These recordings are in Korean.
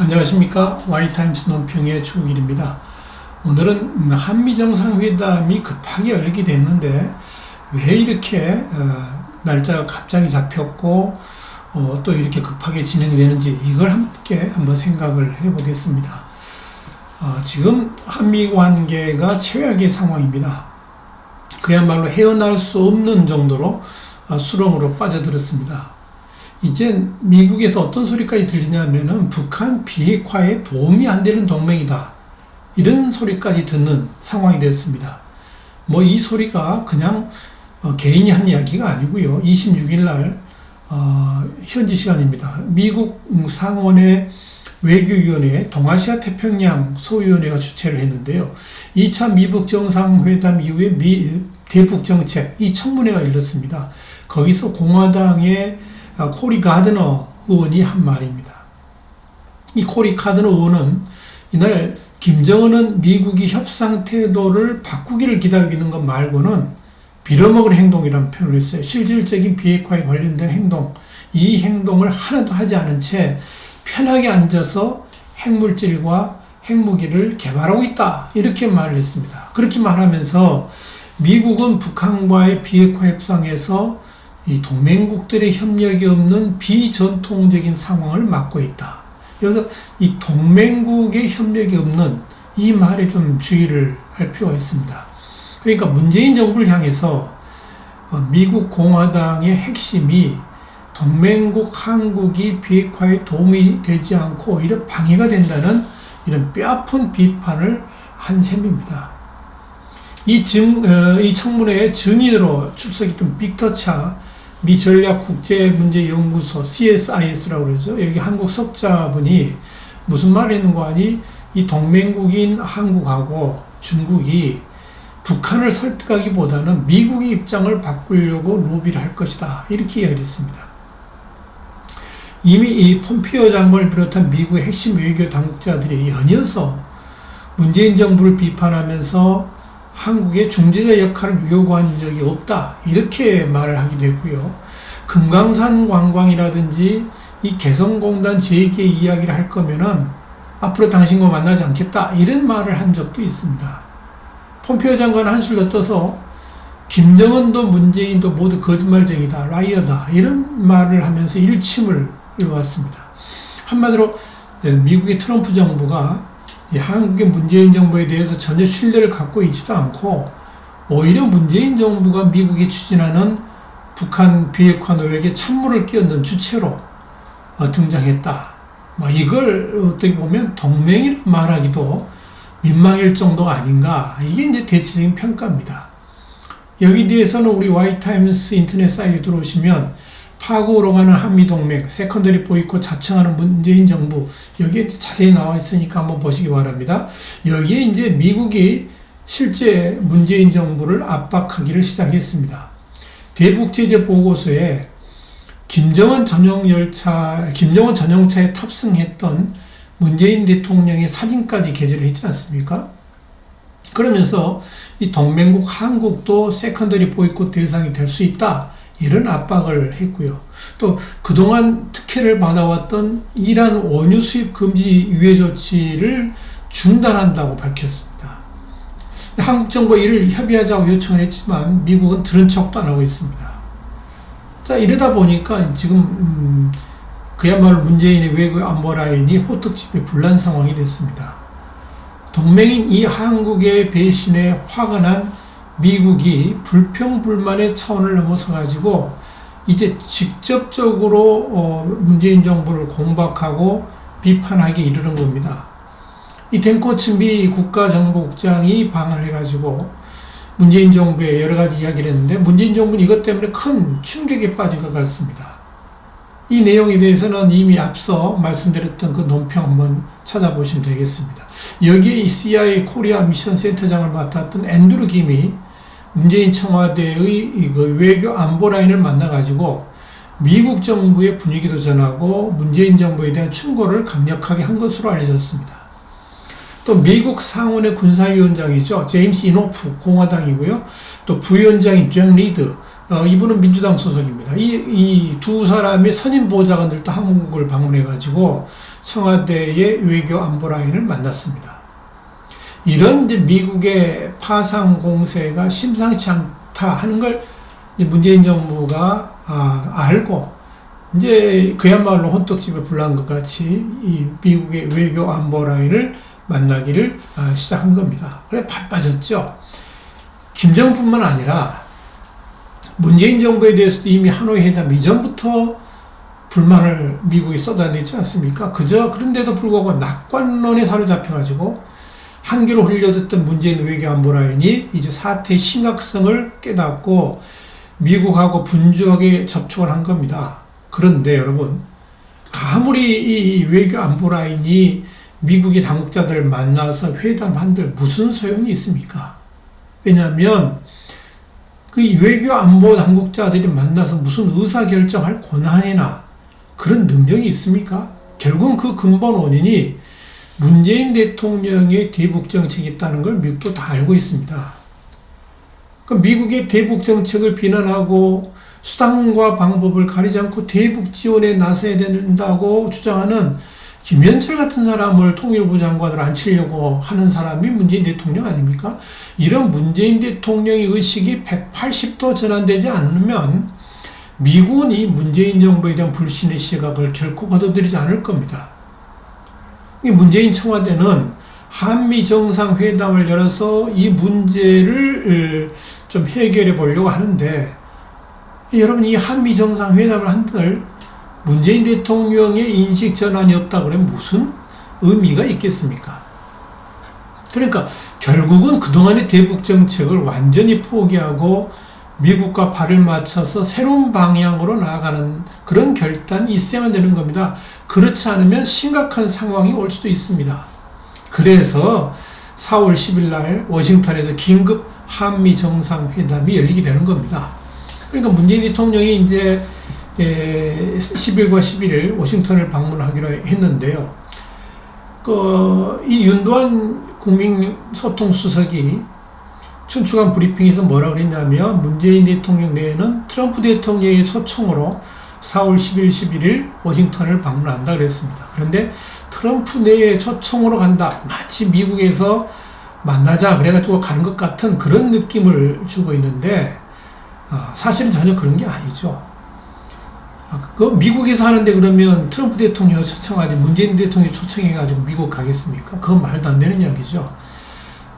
안녕하십니까 와이타임스 논평의 최욱일입니다. 오늘은 한미 정상회담이 급하게 열리게 됐는데 왜 이렇게 어, 날짜가 갑자기 잡혔고 어, 또 이렇게 급하게 진행이 되는지 이걸 함께 한번 생각을 해보겠습니다. 어, 지금 한미 관계가 최악의 상황입니다. 그야말로 헤어날 수 없는 정도로 어, 수렁으로 빠져들었습니다. 이제 미국에서 어떤 소리까지 들리냐면은 북한 비핵화에 도움이 안 되는 동맹이다. 이런 소리까지 듣는 상황이 됐습니다. 뭐 이 소리가 그냥 어, 개인이 한 이야기가 아니고요. 26일 날 어, 현지 시간입니다. 미국 상원의 외교위원회 동아시아 태평양 소위원회가 주최를 했는데요. 2차 미북 정상회담 이후에 미, 대북 정책 이 청문회가 열렸습니다. 거기서 공화당의 아, 코리 가드너 의원이 한 말입니다. 이 코리 가드너 의원은 이날 김정은은 미국이 협상 태도를 바꾸기를 기다리고 있는 것 말고는 빌어먹을 행동이라는 표현을 했어요. 실질적인 비핵화에 관련된 행동, 이 행동을 하나도 하지 않은 채 편하게 앉아서 핵물질과 핵무기를 개발하고 있다. 이렇게 말을 했습니다. 그렇게 말하면서 미국은 북한과의 비핵화 협상에서 이 동맹국들의 협력이 없는 비전통적인 상황을 맡고 있다. 그래서 이 동맹국의 협력이 없는 이 말에 좀 주의를 할 필요가 있습니다. 그러니까 문재인 정부를 향해서 어, 미국 공화당의 핵심이 동맹국 한국이 비핵화에 도움이 되지 않고 오히려 방해가 된다는 이런 뼈아픈 비판을 한 셈입니다. 이 증, 어, 이 청문회의 증인으로 출석했던 빅터 차 미 전략 국제문제연구소 CSIS라고 그러죠. 여기 한국 석자분이 무슨 말을 했는 거 아니? 이 동맹국인 한국하고 중국이 북한을 설득하기보다는 미국의 입장을 바꾸려고 로비를 할 것이다. 이렇게 이야기를 했습니다. 이미 이 폼피오 장관을 비롯한 미국의 핵심 외교 당국자들이 연이어서 문재인 정부를 비판하면서 한국의 중재자 역할을 요구한 적이 없다. 이렇게 말을 하기도 했고요. 금강산 관광이라든지 이 개성공단 재개 이야기를 할 거면은 앞으로 당신과 만나지 않겠다. 이런 말을 한 적도 있습니다. 폼페오 장관 한술 더 떠서 김정은도 문재인도 모두 거짓말쟁이다. 라이어다. 이런 말을 하면서 일침을 이루었습니다. 한마디로 미국의 트럼프 정부가 한국의 문재인 정부에 대해서 전혀 신뢰를 갖고 있지도 않고 오히려 문재인 정부가 미국이 추진하는 북한 비핵화 노력에 찬물을 끼얹는 주체로 어, 등장했다. 뭐 이걸 어떻게 보면 동맹이라 말하기도 민망할 정도가 아닌가. 이게 이제 대체적인 평가입니다. 여기 대해서는 우리 와이타임스 인터넷 사이트에 들어오시면 파고로 가는 한미동맹, 세컨더리 보이콧 자청하는 문재인 정부, 여기에 자세히 나와 있으니까 한번 보시기 바랍니다. 여기에 이제 미국이 실제 문재인 정부를 압박하기를 시작했습니다. 대북 제재 보고서에 김정은 전용 열차, 김정은 전용차에 탑승했던 문재인 대통령의 사진까지 게재를 했지 않습니까? 그러면서 이 동맹국 한국도 세컨더리 보이콧 대상이 될 수 있다. 이런 압박을 했고요. 또 그동안 특혜를 받아왔던 이란 원유 수입 금지 유예 조치를 중단한다고 밝혔습니다. 한국 정부가 이를 협의하자고 요청을 했지만 미국은 들은 척도 안 하고 있습니다. 자 이러다 보니까 지금 음, 그야말로 문재인의 외교 안보 라인이 호떡집에 불난 상황이 됐습니다. 동맹인 이 한국의 배신에 화가 난 미국이 불평불만의 차원을 넘어서 가지고 이제 직접적으로 어 문재인 정부를 공박하고 비판하기 이르는 겁니다. 이 덴코츠 미 국가정보국장이 방을 해가지고 문재인 정부에 여러 가지 이야기를 했는데 문재인 정부는 이것 때문에 큰 충격에 빠진 것 같습니다. 이 내용에 대해서는 이미 앞서 말씀드렸던 그 논평 한번 찾아보시면 되겠습니다. 여기에 이 CIA 코리아 미션 센터장을 맡았던 앤드루 김이 문재인 청와대의 그 외교 안보 라인을 만나가지고 미국 정부의 분위기도 전하고 문재인 정부에 대한 충고를 강력하게 한 것으로 알려졌습니다. 또 미국 상원의 군사위원장이죠. 제임스 이노프 공화당이고요. 또 부위원장이 잭 리드 어, 이분은 민주당 소속입니다. 이, 이두 사람의 선임 보좌관들도 한국을 방문해가지고 청와대의 외교 안보 라인을 만났습니다. 이런 이제 미국의 파상 공세가 심상치 않다 하는 걸 문재인 정부가 아, 알고 이제 그야말로 혼떡집에 불난 것 같이 이 미국의 외교 안보 라인을 만나기를 아, 시작한 겁니다. 그래 바빠졌죠. 김정뿐만 아니라 문재인 정부에 대해서도 이미 하노이 회담 이전부터 불만을 미국이 쏟아내지 않습니까? 그저 그런데도 불구하고 낙관론에 사로잡혀가지고 한계로 흘려듣던 문재인 외교 안보 라인이 이제 사태의 심각성을 깨닫고 미국하고 분주하게 접촉을 한 겁니다. 그런데 여러분, 아무리 이 외교 안보 라인이 미국의 당국자들을 만나서 회담한들 무슨 소용이 있습니까? 왜냐하면 그 외교 안보 당국자들이 만나서 무슨 의사 결정할 권한이나 그런 능력이 있습니까? 결국은 그 근본 원인이 문재인 대통령의 대북 정책이 있다는 걸 미국도 다 알고 있습니다. 그 미국의 대북 정책을 비난하고 수단과 방법을 가리지 않고 대북 지원에 나서야 된다고 주장하는 김현철 같은 사람을 통일부 장관으로 앉히려고 하는 사람이 문재인 대통령 아닙니까? 이런 문재인 대통령의 의식이 180도 전환되지 않으면 미국은 이 문재인 정부에 대한 불신의 시각을 결코 받아들이지 않을 겁니다. 문재인 청와대는 한미 정상회담을 열어서 이 문제를 좀 해결해 보려고 하는데 여러분 이 한미 정상회담을 한들 문재인 대통령의 인식 전환이 없다 그러면 무슨 의미가 있겠습니까? 그러니까 결국은 그동안의 대북 정책을 완전히 포기하고 미국과 발을 맞춰서 새로운 방향으로 나아가는 그런 결단이 있어야만 되는 겁니다. 그렇지 않으면 심각한 상황이 올 수도 있습니다. 그래서 4월 10일 날 워싱턴에서 긴급 한미 정상회담이 열리게 되는 겁니다. 그러니까 문재인 대통령이 이제 10일과 11일 워싱턴을 방문하기로 했는데요. 그, 이 윤도한 국민소통수석이 춘추관 브리핑에서 뭐라 그랬냐면 문재인 대통령 내에는 트럼프 대통령의 초청으로 4월 10일, 11일 워싱턴을 방문한다 그랬습니다. 그런데 트럼프 내에 초청으로 간다. 마치 미국에서 만나자 그래가지고 가는 것 같은 그런 느낌을 주고 있는데 어, 사실은 전혀 그런 게 아니죠. 아, 그 미국에서 하는데 그러면 트럼프 대통령을 초청하지 문재인 대통령이 초청해가지고 미국 가겠습니까? 그건 말도 안 되는 이야기죠.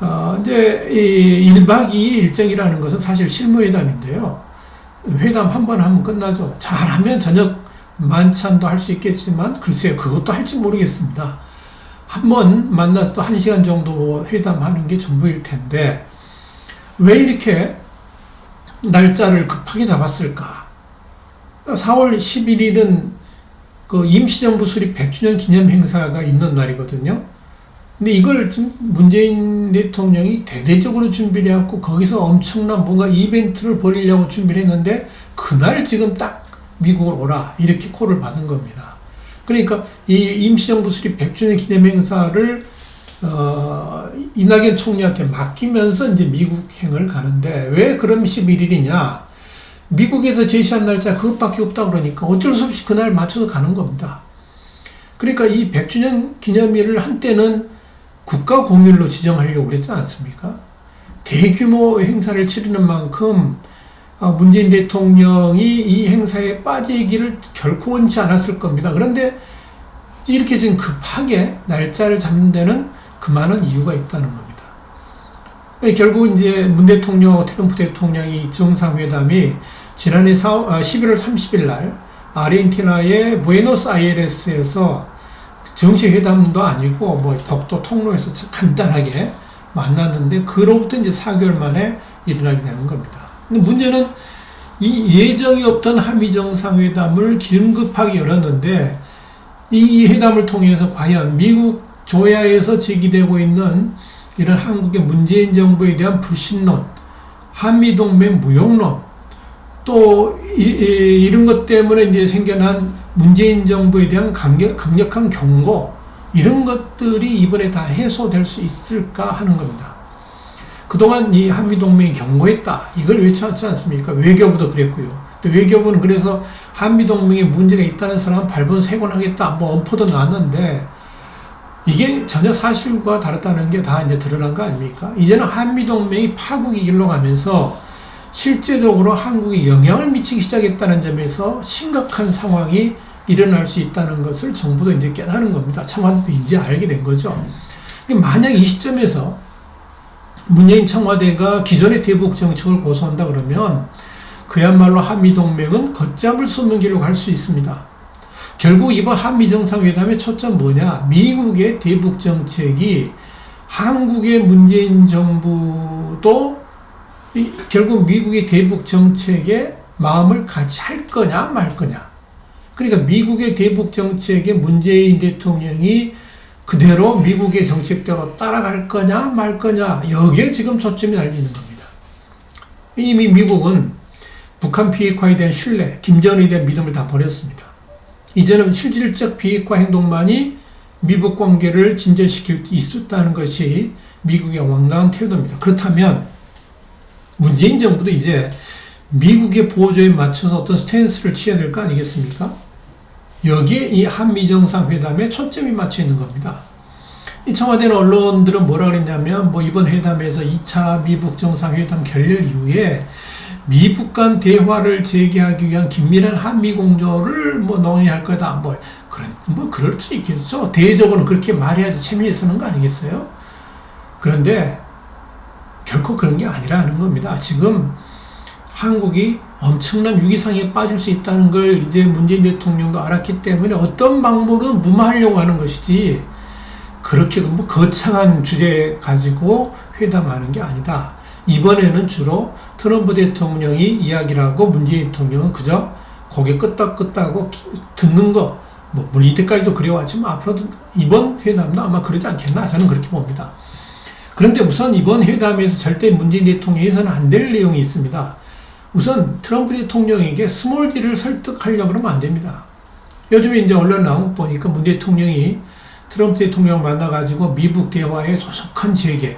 어, 이제 이 1박 2일 일정이라는 것은 사실 실무회담인데요. 회담 한 번 하면 끝나죠. 잘하면 저녁 만찬도 할 수 있겠지만 글쎄요 그것도 할지 모르겠습니다. 한 번 만나서 또한 시간 정도 회담하는 게 전부일 텐데 왜 이렇게 날짜를 급하게 잡았을까? 4월 11일은 그 임시정부 수립 100주년 기념 행사가 있는 날이거든요. 근데 이걸 지금 문재인 대통령이 대대적으로 준비를 해갖고 거기서 엄청난 뭔가 이벤트를 벌이려고 준비를 했는데 그날 지금 딱 미국을 오라 이렇게 콜을 받은 겁니다. 그러니까 이 임시정부 수립 100주년 기념 행사를 어, 이낙연 총리한테 맡기면서 이제 미국행을 가는데 왜 그럼 11일이냐? 미국에서 제시한 날짜 그것밖에 없다 그러니까 어쩔 수 없이 그날 맞춰서 가는 겁니다. 그러니까 이 100주년 기념일을 한때는 국가 공휴일로 지정하려고 그랬지 않습니까? 대규모 행사를 치르는 만큼 어, 문재인 대통령이 이 행사에 빠지기를 결코 원치 않았을 겁니다. 그런데 이렇게 지금 급하게 날짜를 잡는 데는 그만한 이유가 있다는 겁니다. 결국 이제 문 대통령, 트럼프 대통령이 정상회담이 지난해 11월 30일 날 아르헨티나의 부에노스아이레스에서 정식 회담도 아니고 뭐 법도 통로에서 간단하게 만났는데 그로부터 이제 4개월 만에 일어나게 되는 겁니다. 근데 문제는 이 예정이 없던 한미 정상회담을 긴급하게 열었는데 이 회담을 통해서 과연 미국 조야에서 제기되고 있는 이런 한국의 문재인 정부에 대한 불신론, 한미 동맹 무용론, 또 이, 이, 이런 것 때문에 이제 생겨난 문재인 정부에 대한 강력, 강력한 경고 이런 것들이 이번에 다 해소될 수 있을까 하는 겁니다. 그동안 이 한미동맹이 경고했다. 이걸 외쳐왔지 않습니까? 외교부도 그랬고요. 또 외교부는 그래서 한미동맹에 문제가 있다는 사람은 발본 세곤하겠다. 뭐 엄포도 나왔는데 이게 전혀 사실과 다르다는 게 다 이제 드러난 거 아닙니까? 이제는 한미동맹이 파국의 길로 가면서 실제적으로 한국에 영향을 미치기 시작했다는 점에서 심각한 상황이 일어날 수 있다는 것을 정부도 이제 깨달은 겁니다. 청와대도 이제 알게 된 거죠. 만약 이 시점에서 문재인 청와대가 기존의 대북 정책을 고수한다 그러면 그야말로 한미동맹은 걷잡을 수 없는 길로 갈 수 있습니다. 결국 이번 한미 정상회담의 초점 뭐냐? 미국의 대북 정책이 한국의 문재인 정부도 결국 미국의 대북 정책에 마음을 같이 할 거냐 말 거냐. 그러니까 미국의 대북 정책에 문재인 대통령이 그대로 미국의 정책대로 따라갈 거냐 말 거냐 여기에 지금 초점이 달리는 겁니다. 이미 미국은 북한 비핵화에 대한 신뢰, 김정은에 대한 믿음을 다 버렸습니다. 이제는 실질적 비핵화 행동만이 미국 관계를 진전시킬 수 있다는 것이 미국의 완강한 태도입니다. 그렇다면 문재인 정부도 이제 미국의 보조에 맞춰서 어떤 스탠스를 취해야 될 거 아니겠습니까? 여기에 이 한미 정상회담에 초점이 맞춰 있는 겁니다. 이 청와대는 언론들은 뭐라 그랬냐면 뭐 이번 회담에서 2차 미북 정상회담 결렬 이후에 미북 간 대화를 재개하기 위한 긴밀한 한미 공조를 뭐 논의할 거다. 뭐 그런 뭐 그럴 수 있겠죠. 대외적으로는 그렇게 말해야지 재미에 서는 거 아니겠어요? 그런데 결코 그런 게 아니라는 겁니다. 지금 한국이 엄청난 위기상에 빠질 수 있다는 걸 이제 문재인 대통령도 알았기 때문에 어떤 방법으로 무마하려고 하는 것이지 그렇게 뭐 거창한 주제 가지고 회담하는 게 아니다. 이번에는 주로 트럼프 대통령이 이야기를 하고 문재인 대통령은 그저 고개 끄덕끄덕하고 듣는 거, 뭐, 물론 이때까지도 그래왔지만 앞으로도 이번 회담도 아마 그러지 않겠나 저는 그렇게 봅니다. 그런데 우선 이번 회담에서 절대 문재인 대통령에서는 안 될 내용이 있습니다. 우선 트럼프 대통령에게 스몰 D를 설득하려고 그러면 안 됩니다. 요즘에 이제 언론 나온 거 보니까 문 대통령이 트럼프 대통령 만나가지고 미북 대화에 소속한 재개,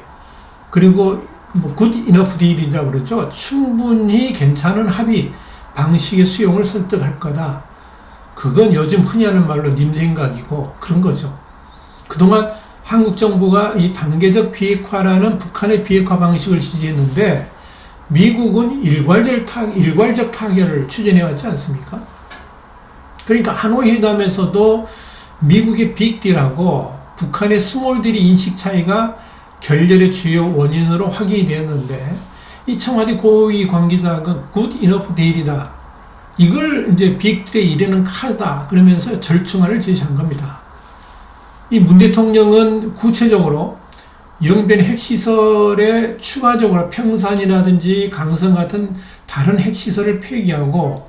그리고 뭐 good enough deal이라고 그러죠. 충분히 괜찮은 합의 방식의 수용을 설득할 거다. 그건 요즘 흔히 하는 말로 님 생각이고 그런 거죠. 그동안 한국 정부가 이 단계적 비핵화라는 북한의 비핵화 방식을 지지했는데 미국은 일괄적, 타, 일괄적 타결을 추진해 왔지 않습니까? 그러니까 하노이 회담에서도 미국의 빅딜하고 북한의 스몰딜이 인식 차이가 결렬의 주요 원인으로 확인이 되었는데 이 청와대 고위 관계자가 good deal이다. 이걸 이제 빅딜에 이르는 카드다. 그러면서 절충안을 제시한 겁니다. 이 문 대통령은 구체적으로 영변 핵시설에 추가적으로 평산이라든지 강성 같은 다른 핵시설을 폐기하고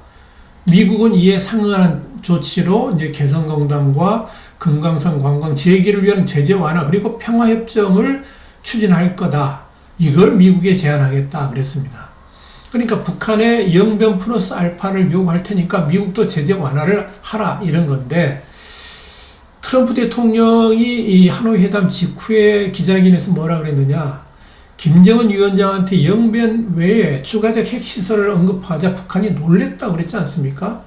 미국은 이에 상응하는 조치로 이제 개성공단과 금강산 관광 재개를 위한 제재 완화 그리고 평화협정을 추진할 거다. 이걸 미국에 제안하겠다 그랬습니다. 그러니까 북한의 영변 플러스 알파를 요구할 테니까 미국도 제재 완화를 하라 이런 건데 트럼프 대통령이 이 하노이 회담 직후에 기자회견에서 뭐라 그랬느냐 김정은 위원장한테 영변 외에 추가적 핵시설을 언급하자 북한이 놀랬다 그랬지 않습니까?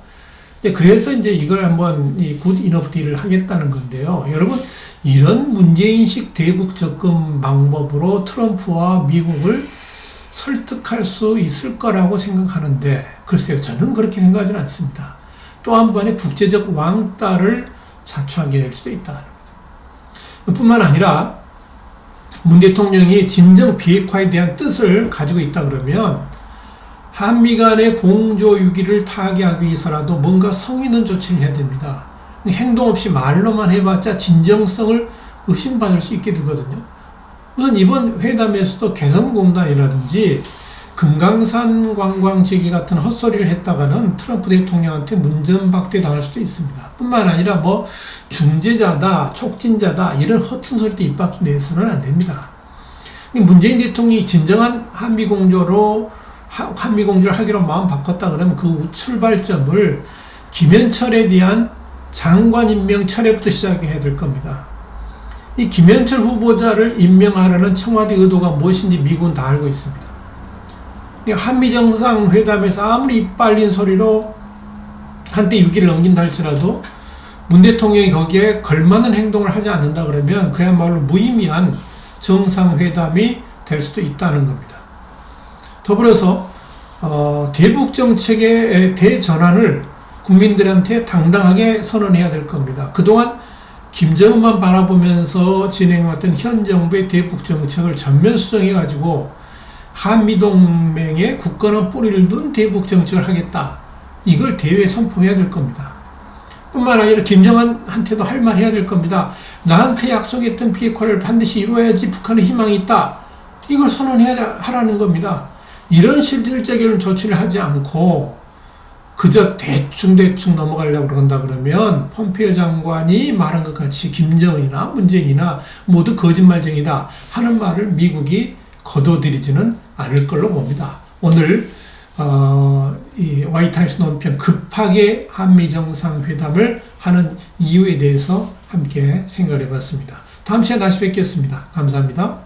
그래서 이제 이걸 한번 이굿 이너프 딜을 하겠다는 건데요. 여러분 이런 문제인식 대북 접근 방법으로 트럼프와 미국을 설득할 수 있을 거라고 생각하는데 글쎄요 저는 그렇게 생각하지는 않습니다. 또 한 번의 국제적 왕따를 자초하게 될 수도 있다는 거죠. 뿐만 아니라 문 대통령이 진정 비핵화에 대한 뜻을 가지고 있다 그러면 한미 간의 공조 유기를 타개하기 위해서라도 뭔가 성 있는 조치를 해야 됩니다. 행동 없이 말로만 해봤자 진정성을 의심받을 수 있게 되거든요. 우선 이번 회담에서도 개성공단이라든지 금강산 관광지기 같은 헛소리를 했다가는 트럼프 대통령한테 문전박대 당할 수도 있습니다. 뿐만 아니라 뭐 중재자다, 촉진자다 이런 허튼 소리도 입 밖에 내서는 안 됩니다. 문재인 대통령이 진정한 한미 공조로 한미 공조를 하기로 마음 바꿨다 그러면 그 출발점을 김현철에 대한 장관 임명 철회부터 시작해야 될 겁니다. 이 김현철 후보자를 임명하라는 청와대 의도가 무엇인지 미국은 다 알고 있습니다. 한미 정상회담에서 아무리 이빨린 소리로 한때 6일을 넘긴다 할지라도 문 대통령이 거기에 걸맞는 행동을 하지 않는다 그러면 그야말로 무의미한 정상회담이 될 수도 있다는 겁니다. 더불어서 어, 대북 정책의 대전환을 국민들한테 당당하게 선언해야 될 겁니다. 그동안 김정은만 바라보면서 진행해왔던 현 정부의 대북 정책을 전면 수정해가지고 한미동맹에 굳건한 뿌리를 둔 대북 정책을 하겠다. 이걸 대외에 선포해야 될 겁니다. 뿐만 아니라 김정은한테도 할 말 해야 될 겁니다. 나한테 약속했던 비핵화를 반드시 이루어야지 북한의 희망이 있다. 이걸 선언해야 하라는 겁니다. 이런 실질적인 조치를 하지 않고 그저 대충대충 넘어가려고 그런다 그러면 폼페이오 장관이 말한 것 같이 김정은이나 문재인이나 모두 거짓말쟁이다 하는 말을 미국이 거둬들이지는 않을 걸로 봅니다. 오늘 어, 이 와이트하우스 논평 급하게 한미 정상회담을 하는 이유에 대해서 함께 생각해 봤습니다. 다음 시간에 다시 뵙겠습니다. 감사합니다.